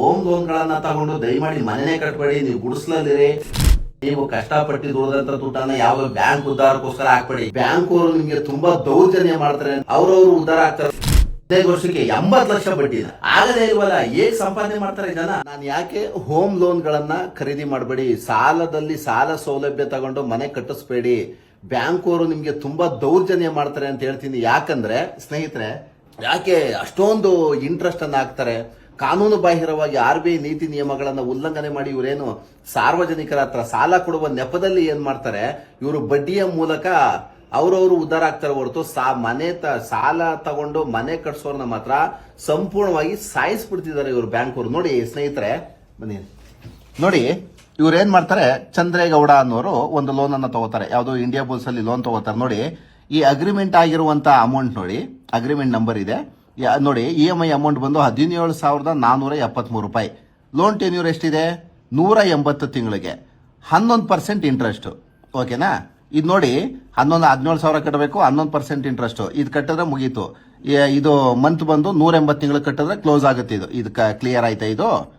Home ಲೋನ್ಗಳನ್ನ ತಗೊಂಡು ದಯಮಾಡಿ ಮನೆನೇ ಕಟ್ಬೇಡಿ, ನೀವು ಗುಡಿಸ್ಲದಿರಿ ನೀವು ಕಷ್ಟಪಟ್ಟು ದುಡಿದಂತ ದುಡ್ಡನ್ನ ಯಾವ ಬ್ಯಾಂಕ್ ಉದ್ದಾರಕ್ಕೋಸ್ಕರ ಹಾಕ್ಬೇಡಿ. ಬ್ಯಾಂಕ್ ಅವರು ನಿಮ್ಗೆ ತುಂಬಾ ದೌರ್ಜನ್ಯ ಮಾಡ್ತಾರೆ. ಅವ್ರವ್ರು ಉದ್ದಾರ ಆಗ್ತಾರೆ. ಹದಿನೈದು ವರ್ಷಕ್ಕೆ ಎಂಬತ್ತು ಲಕ್ಷ ಬಡ್ಡಿ ಆಗದೇ ಇಲ್ವಲ್ಲ, ಹೇಗ್ ಸಂಪಾದನೆ ಮಾಡ್ತಾರೆ ಜನ? ನಾನು ಯಾಕೆ ಹೋಮ್ ಲೋನ್ ಗಳನ್ನ ಖರೀದಿ ಮಾಡಬೇಡಿ? ಸಾಲದಲ್ಲಿ ಸಾಲ ಸೌಲಭ್ಯ ತಗೊಂಡು ಮನೆ ಕಟ್ಟಿಸ್ಬೇಡಿ. ಬ್ಯಾಂಕ್ ಅವರು ನಿಮ್ಗೆ ತುಂಬಾ ದೌರ್ಜನ್ಯ ಮಾಡ್ತಾರೆ ಅಂತ ಹೇಳ್ತೀನಿ. ಯಾಕಂದ್ರೆ, ಸ್ನೇಹಿತರೆ, ಯಾಕೆ ಅಷ್ಟೊಂದು ಇಂಟ್ರೆಸ್ಟ್ ಅನ್ನ ಹಾಕ್ತಾರೆ? ಕಾನೂನು ಬಾಹಿರವಾಗಿ ಆರ್ ಬಿ ಐ ನೀತಿ ನಿಯಮಗಳನ್ನು ಉಲ್ಲಂಘನೆ ಮಾಡಿ ಇವರೇನು ಸಾರ್ವಜನಿಕರ ಹತ್ರ ಸಾಲ ಕೊಡುವ ನೆಪದಲ್ಲಿ ಏನ್ ಮಾಡ್ತಾರೆ? ಇವರು ಬಡ್ಡಿಯ ಮೂಲಕ ಅವರವರು ಉದ್ಧಾರ ಆಗ್ತಾರೆ ಹೊರತು ಸಾ ಮನೆ ತ, ಸಾಲ ತಗೊಂಡು ಮನೆ ಕಟ್ಸೋರ್ನ ಮಾತ್ರ ಸಂಪೂರ್ಣವಾಗಿ ಸಾಯಿಸ್ಬಿಡ್ತಿದ್ದಾರೆ ಇವರು ಬ್ಯಾಂಕ್ ಅವರು ನೋಡಿ ಸ್ನೇಹಿತರೆ, ಬನ್ನಿ. ನೋಡಿ ಇವ್ರು ಏನ್ ಮಾಡ್ತಾರೆ? ಚಂದ್ರೇಗೌಡ ಅನ್ನೋರು ಒಂದು ಲೋನ್ ಅನ್ನ ತಗೋತಾರೆ. ಯಾವ್ದು ಇಂಡಿಯಾ ಬುಲ್ಸ್ ಅಲ್ಲಿ ಲೋನ್ ತಗೋತಾರೆ. ನೋಡಿ, ಈ ಅಗ್ರಿಮೆಂಟ್ ಆಗಿರುವಂತ ಅಮೌಂಟ್ ನೋಡಿ ಅಗ್ರಿಮೆಂಟ್ ನಂಬರ್ ಇದೆ. ಯಾ- ನೋಡಿ ಇ ಎಂ ಐ ಅಮೌಂಟ್ ಬಂದು ಹದಿನೇಳು ಸಾವಿರದ ನಾನೂರ ಎಪ್ಪತ್ಮೂರು ರೂಪಾಯಿ. ಲೋನ್ ಟೆನ್ಯೂರ್ ಎಷ್ಟಿದೆ? ನೂರ ಎಂಬತ್ತು ತಿಂಗಳಿಗೆ. ಹನ್ನೊಂದು ಪರ್ಸೆಂಟ್ ಇಂಟ್ರೆಸ್ಟು ಓಕೆನಾ ಇದು ನೋಡಿ, ಹನ್ನೊಂದು, ಹದಿನೇಳು ಸಾವಿರ ಕಟ್ಟಬೇಕು, ಹನ್ನೊಂದು ಪರ್ಸೆಂಟ್ ಇಂಟ್ರೆಸ್ಟು ಇದು ಕಟ್ಟಿದ್ರೆ ಮುಗೀತು. ಇದು ಮಂತ್ ಬಂದು ನೂರ ಎಂಬತ್ತು ತಿಂಗಳು ಕಟ್ಟಿದ್ರೆ ಕ್ಲೋಸ್ ಆಗುತ್ತೆ ಇದು. ಇದು ಕ್ಲಿಯರ್ ಆಯ್ತಾ ಇದು?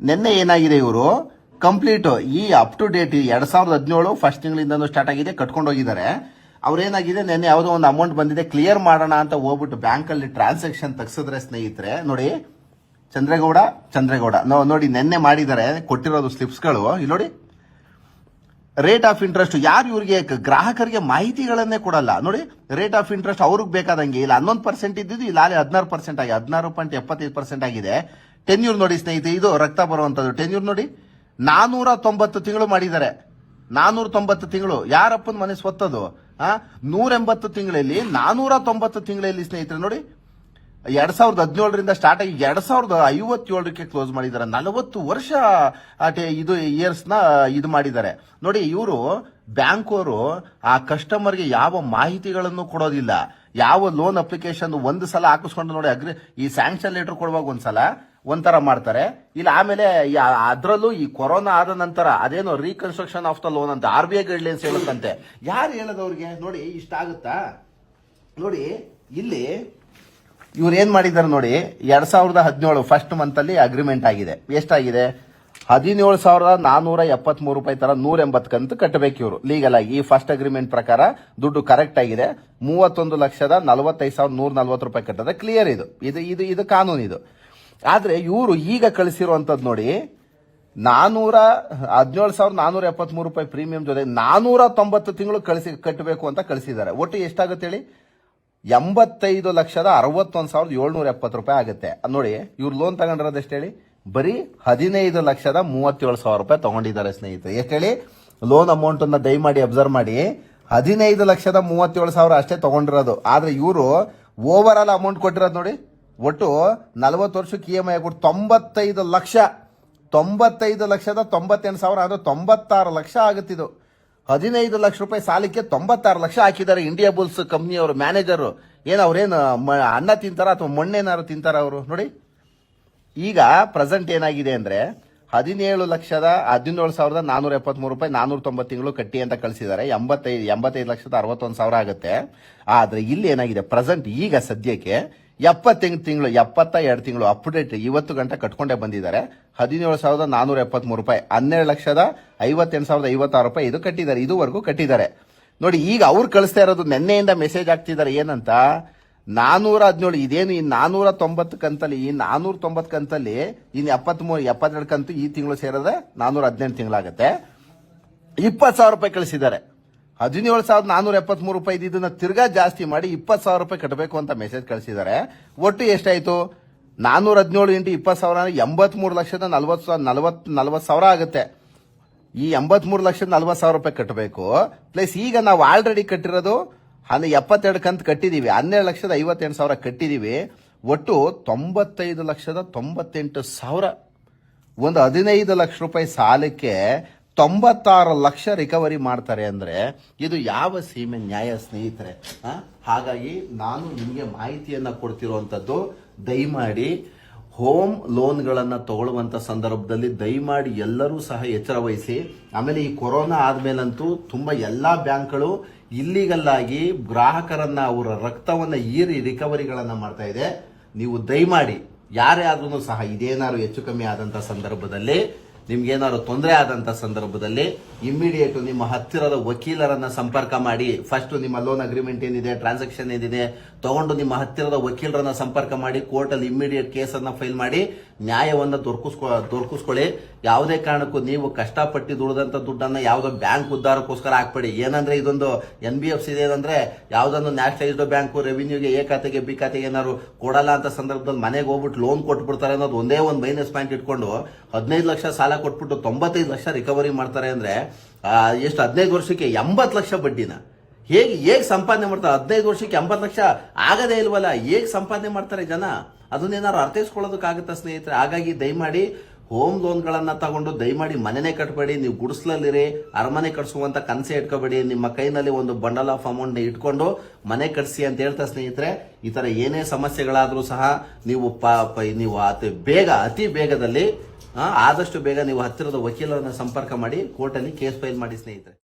ನಿನ್ನೆ ಏನಾಗಿದೆ ಇವರು? ಕಂಪ್ಲೀಟ್ ಈ ಅಪ್ ಟು ಡೇಟ್ ಎರಡ್ ಸಾವಿರದ ಹದಿನೇಳು ಫಸ್ಟ್ ತಿಂಗಳಿಂದ ಸ್ಟಾರ್ಟ್ ಆಗಿದೆ, ಕಟ್ಕೊಂಡು ಹೋಗಿದ್ದಾರೆ. ಅವ್ರೇನಾಗಿದೆ, ನೆನ್ನೆ ಯಾವುದೋ ಒಂದು ಅಮೌಂಟ್ ಬಂದಿದೆ ಕ್ಲಿಯರ್ ಮಾಡೋಣ ಅಂತ ಹೋಗ್ಬಿಟ್ಟು ಬ್ಯಾಂಕ್ ಅಲ್ಲಿ ಟ್ರಾನ್ಸಾಕ್ಷನ್ ತೆಗ್ಸಿದ್ರೆ ಸ್ನೇಹಿತರೆ, ನೋಡಿ, ಚಂದ್ರೇಗೌಡ ಚಂದ್ರೇಗೌಡ. ನೋಡಿ, ನಿನ್ನೆ ಮಾಡಿದ್ದಾರೆ, ಕೊಟ್ಟಿರೋದು ಸ್ಲಿಪ್ಸ್ಗಳು ಇಲ್ಲಿ ನೋಡಿ ರೇಟ್ ಆಫ್ ಇಂಟ್ರೆಸ್ಟ್ ಯಾರು ಇವರಿಗೆ ಗ್ರಾಹಕರಿಗೆ ಮಾಹಿತಿಗಳನ್ನೇ ಕೊಡಲ್ಲ. ನೋಡಿ ರೇಟ್ ಆಫ್ ಇಂಟ್ರೆಸ್ಟ್ ಅವ್ರಿಗೆ ಬೇಕಾದಂಗೆ, ಇಲ್ಲ ಹನ್ನೊಂದು ಪರ್ಸೆಂಟ್ ಇದ್ದಿದ್ದು, ಇಲ್ಲ ಅಲ್ಲಿ ಹದಿನಾರು ಪರ್ಸೆಂಟ್ ಆಗಿ ಹದಿನಾರು ಪಾಯಿಂಟ್ ಎಪ್ಪತ್ತೈದು ಪರ್ಸೆಂಟ್ ಆಗಿದೆ. ಟೆನ್ಯೂರ್ ನೋಡಿ ಸ್ನೇಹಿತರೆ, ಇದು ರಕ್ತ ಬರುವಂತದ್ದು ಟೆನ್ಯೂರ್ ನೋಡಿ ನಾನೂರ ತೊಂಬತ್ತು ತಿಂಗಳು ಮಾಡಿದ್ದಾರೆ. ನಾನೂರ ತೊಂಬತ್ತು ತಿಂಗಳು. ಯಾರಪ್ಪನ ಮನೆ ಸ್ವತ್ತದು? ನೂರ ಎಂಬತ್ತು ತಿಂಗಳಲ್ಲಿ ನಾನೂರ ತೊಂಬತ್ತು ತಿಂಗಳಲ್ಲಿ ಸ್ನೇಹಿತರೆ ನೋಡಿ, ಎರಡ್ ಸಾವಿರದ ಹದಿನೇಳರಿಂದ ಸ್ಟಾರ್ಟ್ ಆಗಿ ಎರಡ್ ಸಾವಿರದ ಐವತ್ತೇಳಕ್ಕೆ ಕ್ಲೋಸ್ ಮಾಡಿದ್ದಾರೆ. ನಲವತ್ತು ವರ್ಷ ಇದು ಇಯರ್ಸ್ನ, ಇದು ಮಾಡಿದ್ದಾರೆ. ನೋಡಿ, ಇವರು ಬ್ಯಾಂಕ್ ಅವರು ಆ ಕಸ್ಟಮರ್ಗೆ ಯಾವ ಮಾಹಿತಿಗಳನ್ನು ಕೊಡೋದಿಲ್ಲ. ಯಾವ ಲೋನ್ ಅಪ್ಲಿಕೇಶನ್ ಒಂದು ಸಲ ಹಾಕಿಸ್ಕೊಂಡು ನೋಡಿ, ಅಗ್ರಿ ಈ ಸ್ಯಾಂಕ್ಷನ್ ಲೆಟರ್ ಕೊಡುವಾಗ ಒಂದ್ಸಲ ಒಂಥರ ಮಾಡ್ತಾರೆ. ಇಲ್ಲ, ಆಮೇಲೆ ಅದರಲ್ಲೂ ಈ ಕೊರೋನಾ ಆದ ನಂತರ ಅದೇನೋ ರೀಕನ್ಸ್ಟ್ರಕ್ಷನ್ ಆಫ್ ದ ಲೋನ್ ಅಂತ ಆರ್ ಬಿ ಐ ಗೈಡ್ಲೈನ್ಸ್ ಹೇಳುತ್ತಂತೆ. ಯಾರು ಹೇಳೋದವ್ರಿಗೆ? ನೋಡಿ, ಇಷ್ಟ ಆಗುತ್ತಾ? ನೋಡಿ, ಇಲ್ಲಿ ಇವ್ರು ಏನ್ ಮಾಡಿದ್ದಾರೆ ನೋಡಿ, ಎರಡ್ ಸಾವಿರದ ಹದಿನೇಳು ಫಸ್ಟ್ ಮಂತ್ ಅಲ್ಲಿ ಅಗ್ರಿಮೆಂಟ್ ಆಗಿದೆ. ಎಷ್ಟಾಗಿದೆ? ಹದಿನೇಳು ಸಾವಿರದ ನಾನೂರ ಎಪ್ಪತ್ಮೂರು ರೂಪಾಯಿ ತರ ನೂರ ಎಂಬತ್ತು ಕಂತು ಕಟ್ಟಬೇಕು ಇವರು. ಲೀಗಲ್ ಆಗಿ ಈ ಫಸ್ಟ್ ಅಗ್ರಿಮೆಂಟ್ ಪ್ರಕಾರ ದುಡ್ಡು ಕರೆಕ್ಟ್ ಆಗಿದೆ. ಮೂವತ್ತೊಂದು ಲಕ್ಷದ ನಲವತ್ತೈದು ಸಾವಿರದ ನೂರ ನಲ್ವತ್ತು ರೂಪಾಯಿ ಕಟ್ಟದ ಕ್ಲಿಯರ್ ಇದು. ಇದು ಇದು ಇದು ಕಾನೂನು ಇದು ಆದ್ರೆ ಇವರು ಈಗ ಕಳಿಸಿರುವಂಥದ್ದು ನೋಡಿ, ನಾನೂರ ಹದಿನೇಳು ಸಾವಿರದ ನಾನೂರ ಎಪ್ಪತ್ಮೂರು ರೂಪಾಯಿ ಪ್ರೀಮಿಯಂ ಜೊತೆ ನಾನೂರ ತೊಂಬತ್ತು ತಿಂಗಳು ಕಳಿಸಿ ಕಟ್ಟಬೇಕು ಅಂತ ಕಳಿಸಿದ್ದಾರೆ. ಒಟ್ಟು ಎಷ್ಟಾಗುತ್ತೆ ಹೇಳಿ? ಎಂಬತ್ತೈದು ಲಕ್ಷದ ಅರವತ್ತೊಂದು ಸಾವಿರದ ಏಳ್ನೂರ ಎಪ್ಪತ್ತು ರೂಪಾಯಿ ಆಗುತ್ತೆ. ನೋಡಿ, ಇವ್ರು ಲೋನ್ ತಗೊಂಡಿರೋದು ಎಷ್ಟು ಹೇಳಿ? ಬರೀ ಹದಿನೈದು ಲಕ್ಷದ ಮೂವತ್ತೇಳು ಸಾವಿರ ರೂಪಾಯಿ ತಗೊಂಡಿದ್ದಾರೆ ಸ್ನೇಹಿತರೆ. ಎಷ್ಟು ಹೇಳಿ? ಲೋನ್ ಅಮೌಂಟ್ ಅನ್ನ ದಯಮಾಡಿ ಅಬ್ಸರ್ವ್ ಮಾಡಿ. ಹದಿನೈದು ಲಕ್ಷದ ಮೂವತ್ತೇಳು ಸಾವಿರ ಅಷ್ಟೇ ತಗೊಂಡಿರೋದು. ಆದರೆ ಇವರು ಓವರ್ ಆಲ್ ಅಮೌಂಟ್ ಕೊಟ್ಟಿರೋದು ನೋಡಿ ಒಟ್ಟು ನಲವತ್ತು ವರ್ಷಕ್ಕೆ ಇ ಎಂ ಐ ಆಗ್ಬಿಟ್ಟು ತೊಂಬತ್ತೈದು ಲಕ್ಷ. ತೊಂಬತ್ತೈದು ಲಕ್ಷದ ತೊಂಬತ್ತೆಂಟು ಸಾವಿರ ಅಂದ್ರೆ ತೊಂಬತ್ತಾರು ಲಕ್ಷ ಆಗುತ್ತಿದ್ದು ಹದಿನೈದು ಲಕ್ಷ ರೂಪಾಯಿ ಸಾಲಕ್ಕೆ ತೊಂಬತ್ತಾರು ಲಕ್ಷ ಹಾಕಿದ್ದಾರೆ ಇಂಡಿಯಾ ಬುಲ್ಸ್ ಕಂಪ್ನಿಯವರು, ಮ್ಯಾನೇಜರು. ಏನು ಅವ್ರೇನು ಅನ್ನ ತಿಂತಾರ ಅಥವಾ ಮಣ್ಣೇನಾರು ತಿಂತಾರ ಅವರು? ನೋಡಿ. ಈಗ ಪ್ರೆಸೆಂಟ್ ಏನಾಗಿದೆ ಅಂದ್ರೆ ಹದಿನೇಳು ಲಕ್ಷದ ಹದಿನೇಳು ಸಾವಿರದ ನಾನೂರ ಎಪ್ಪತ್ತ್ಮೂರು ರೂಪಾಯಿ ನಾನೂರ ತೊಂಬತ್ತು ತಿಂಗಳು ಕಟ್ಟಿ ಅಂತ ಕಳಿಸಿದ್ದಾರೆ. ಎಂಬತ್ತೈದು ಎಂಬತ್ತೈದು ಲಕ್ಷದ ಅರವತ್ತೊಂದು ಸಾವಿರ ಆಗುತ್ತೆ. ಆದ್ರೆ ಇಲ್ಲಿ ಏನಾಗಿದೆ? ಪ್ರೆಸೆಂಟ್ ಈಗ ಸದ್ಯಕ್ಕೆ ಎಪ್ಪತ್ತೆಂಟು ತಿಂಗಳು, ಎಪ್ಪತ್ತ ಎರಡು ತಿಂಗಳು ಅಪ್ಡೇಟ್ ಇವತ್ತು ಗಂಟೆ ಕಟ್ಕೊಂಡೇ ಬಂದಿದ್ದಾರೆ. ಹದಿನೇಳು ಸಾವಿರದ ನಾನೂರ ಎಪ್ಪತ್ಮೂರು ರೂಪಾಯಿ, ಹನ್ನೆರಡು ಲಕ್ಷದ ಐವತ್ತೆಂಟು ಸಾವಿರದ ಐವತ್ತಾರು ರೂಪಾಯಿ ಇದು ಕಟ್ಟಿದ್ದಾರೆ, ಇದುವರೆಗೂ ಕಟ್ಟಿದ್ದಾರೆ. ನೋಡಿ, ಈಗ ಅವ್ರು ಕಳಿಸ್ತಾ ಇರೋದು ನಿನ್ನೆಯಿಂದ ಮೆಸೇಜ್ ಆಗ್ತಿದ್ದಾರೆ ಏನಂತ? ನಾನೂರ ಹದಿನೇಳು, ಇದೇನು ಈ ನಾನೂರ ತೊಂಬತ್ತು ಕಂತಲ್ಲಿ, ಈ ನಾನೂರ ತೊಂಬತ್ತು ಕಂತಲ್ಲಿ, ಇನ್ನು ಎಪ್ಪತ್ಮೂರು, ಎಪ್ಪತ್ತೆರಡು ಕಂತು ಈ ತಿಂಗಳು ಸೇರಿದ್ರೆ ನಾನೂರ ಹದಿನೆಂಟು ತಿಂಗಳಾಗತ್ತೆ. ಇಪ್ಪತ್ತು ಸಾವಿರ ರೂಪಾಯಿ ಕಳಿಸಿದ್ದಾರೆ. ಹದಿನೇಳು ಸಾವಿರದ ನಾನೂರ ಎಪ್ಪತ್ಮೂರು ರೂಪಾಯಿ ಇದನ್ನ ತಿರ್ಗಾ ಜಾಸ್ತಿ ಮಾಡಿ ಇಪ್ಪತ್ತು ಸಾವಿರ ರೂಪಾಯಿ ಕಟ್ಟಬೇಕು ಅಂತ ಮೆಸೇಜ್ ಕಳಿಸಿದ್ದಾರೆ ಒಟ್ಟು ಎಷ್ಟಾಯಿತು? ನಾನೂರ ಹದಿನೇಳು ಇಂಟು ಇಪ್ಪತ್ತು ಸಾವಿರ ಎಂಬತ್ಮೂರು ಲಕ್ಷದ ನಲ್ವತ್ತು ನಲ್ವತ್ತು ನಲ್ವತ್ತು ಸಾವಿರ ಆಗುತ್ತೆ. ಈ ಎಂಬತ್ಮೂರು ಲಕ್ಷದ ನಲ್ವತ್ತು ಸಾವಿರ ರೂಪಾಯಿ ಕಟ್ಟಬೇಕು ಪ್ಲಸ್ ಈಗ ನಾವು ಆಲ್ರೆಡಿ ಕಟ್ಟಿರೋದು ಅಂದ್ರೆ ಎಪ್ಪತ್ತೆರಡು ಕಂತು ಕಟ್ಟಿದೀವಿ. ಹನ್ನೆರಡು ಲಕ್ಷದ ಐವತ್ತೆಂಟು ಸಾವಿರ ಕಟ್ಟಿದೀವಿ. ಒಟ್ಟು ತೊಂಬತ್ತೈದು ಲಕ್ಷದ ತೊಂಬತ್ತೆಂಟು ಸಾವಿರ. ಒಂದು ಹದಿನೈದು ಲಕ್ಷ ರೂಪಾಯಿ ಸಾಲಕ್ಕೆ ತೊಂಬತ್ತಾರು ಲಕ್ಷ ರಿಕವರಿ ಮಾಡ್ತಾರೆ ಅಂದರೆ ಇದು ಯಾವ ಸೀಮೆ ನ್ಯಾಯ ಸ್ನೇಹಿತರೆ? ಹಾಗಾಗಿ ನಾನು ನಿಮಗೆ ಮಾಹಿತಿಯನ್ನು ಕೊಡ್ತಿರುವಂಥದ್ದು ದಯಮಾಡಿ ಹೋಮ್ ಲೋನ್ಗಳನ್ನು ತಗೊಳ್ಳುವಂಥ ಸಂದರ್ಭದಲ್ಲಿ ದಯಮಾಡಿ ಎಲ್ಲರೂ ಸಹ ಎಚ್ಚರ ವಹಿಸಿ. ಆಮೇಲೆ ಈ ಕೊರೋನಾ ಆದಮೇಲಂತೂ ತುಂಬ ಎಲ್ಲ ಬ್ಯಾಂಕ್ಗಳು ಇಲ್ಲಿಗಲ್ಲಾಗಿ ಗ್ರಾಹಕರನ್ನು ಅವರ ರಕ್ತವನ್ನು ಈರಿ ರಿಕವರಿಗಳನ್ನು ಮಾಡ್ತಾ ಇದೆ. ನೀವು ದಯಮಾಡಿ, ಯಾರೇ ಆದ್ರೂ ಸಹ ಇದೇನಾದ್ರು ಹೆಚ್ಚು ಕಮ್ಮಿ ಆದಂಥ ಸಂದರ್ಭದಲ್ಲಿ ನಿಮ್ಗೇನಾದ್ರು ತೊಂದರೆ ಆದಂತ ಸಂದರ್ಭದಲ್ಲಿ ಇಮಿಡಿಯೇಟ್ ನಿಮ್ಮ ಹತ್ತಿರದ ವಕೀಲರನ್ನ ಸಂಪರ್ಕ ಮಾಡಿ ಫಸ್ಟ್ ನಿಮ್ಮ ಲೋನ್ ಅಗ್ರಿಮೆಂಟ್ ಏನಿದೆ ಟ್ರಾನ್ಸಾಕ್ಷನ್ ಏನಿದೆ, ತಗೊಂಡು ನಿಮ್ಮ ಹತ್ತಿರದ ವಕೀಲರನ್ನ ಸಂಪರ್ಕ ಮಾಡಿ ಕೋರ್ಟ್ ಅಲ್ಲಿ ಇಮಿಡಿಯೇಟ್ ಕೇಸನ್ನ ಫೈಲ್ ಮಾಡಿ, ನ್ಯಾಯವನ್ನ ದೊರಕಿಸ್ಕೊ, ದೊರಕಿಸ್ಕೊಳ್ಳಿ. ಯಾವುದೇ ಕಾರಣಕ್ಕೂ ನೀವು ಕಷ್ಟಪಟ್ಟು ದುಡಿದಂತ ದುಡ್ಡನ್ನ ಯಾವುದೋ ಬ್ಯಾಂಕ್ ಉದ್ದಾರಕ್ಕೋಸ್ಕರ ಹಾಕ್ಬೇಡಿ. ಏನಂದ್ರೆ ಇದೊಂದು ಎನ್ ಬಿ ಎಫ್ ಸಿ ಏನಂದ್ರೆ ಯಾವ್ದೊಂದು ನ್ಯಾಷನಲೈಸ್ಡ್ ಬ್ಯಾಂಕ್ ರೆವಿನ್ಯೂಗೆ ಎ ಖಾತೆಗೆ ಬಿ ಖಾತೆಗೆ ಏನಾದ್ರು ಕೊಡಲ್ಲ ಅಂತ ಸಂದರ್ಭದಲ್ಲಿ ಮನೆಗೆ ಹೋಗ್ಬಿಟ್ಟು ಲೋನ್ ಕೊಟ್ಬಿಡ್ತಾರೆ ಅನ್ನೋದು ಒಂದೇ ಒಂದು ಮೈನಸ್ ಪಾಯಿಂಟ್ ಇಟ್ಕೊಂಡು ಹದಿನೈದು ಲಕ್ಷ ಸಾಲ ಕೊಟ್ಬಿಟ್ಟು ತೊಂಬತ್ತೈದು ಲಕ್ಷ ರಿಕವರಿ ಮಾಡ್ತಾರೆ ಅಂದ್ರೆ ಎಷ್ಟು ಹದಿನೈದು ವರ್ಷಕ್ಕೆ ಎಂಬತ್ತು ಲಕ್ಷ ಬಡ್ಡಿನ. ಹೇಗೆ ಹೇಗೆ ಸಂಪಾದನೆ ಮಾಡ್ತಾರೆ? ಹದಿನೈದು ವರ್ಷಕ್ಕೆ ಎಂಬತ್ತು ಲಕ್ಷ ಆಗದೇ ಇಲ್ವಲ್ಲ? ಹೇಗೆ ಸಂಪಾದನೆ ಮಾಡ್ತಾರೆ ಜನ? ಅದನ್ನೇನಾದ್ರು ಅರ್ಥೈಸ್ಕೊಳ್ಳೋದಕ್ಕಾಗುತ್ತಾ ಸ್ನೇಹಿತರೆ? ಹಾಗಾಗಿ ದಯಮಾಡಿ ಹೋಮ್ ಲೋನ್ಗಳನ್ನು ತಗೊಂಡು ದಯಮಾಡಿ ಮನೆನೇ ಕಟ್ಟಬೇಡಿ ನೀವು ಗುಡಿಸ್ಲಲ್ಲಿರಿ, ಅರಮನೆ ಕಟ್ಸುವಂತ ಕನಸೆ ಇಟ್ಕೋಬೇಡಿ. ನಿಮ್ಮ ಕೈನಲ್ಲಿ ಒಂದು ಬಂಡಲ್ ಆಫ್ ಅಮೌಂಟ್ ಇಟ್ಕೊಂಡು ಮನೆ ಕಟ್ಸಿ ಅಂತ ಹೇಳ್ತಾ ಸ್ನೇಹಿತರೆ, ಈ ಥರ ಏನೇ ಸಮಸ್ಯೆಗಳಾದರೂ ಸಹ ನೀವು ಪ, ನೀವು ಅತಿ ಬೇಗ, ಅತಿ ಬೇಗದಲ್ಲಿ ಆದಷ್ಟು ಬೇಗ ನೀವು ಹತ್ತಿರದ ವಕೀಲರನ್ನ ಸಂಪರ್ಕ ಮಾಡಿ ಕೋರ್ಟಲ್ಲಿ ಕೇಸ್ ಫೈಲ್ ಮಾಡಿ ಸ್ನೇಹಿತರೆ.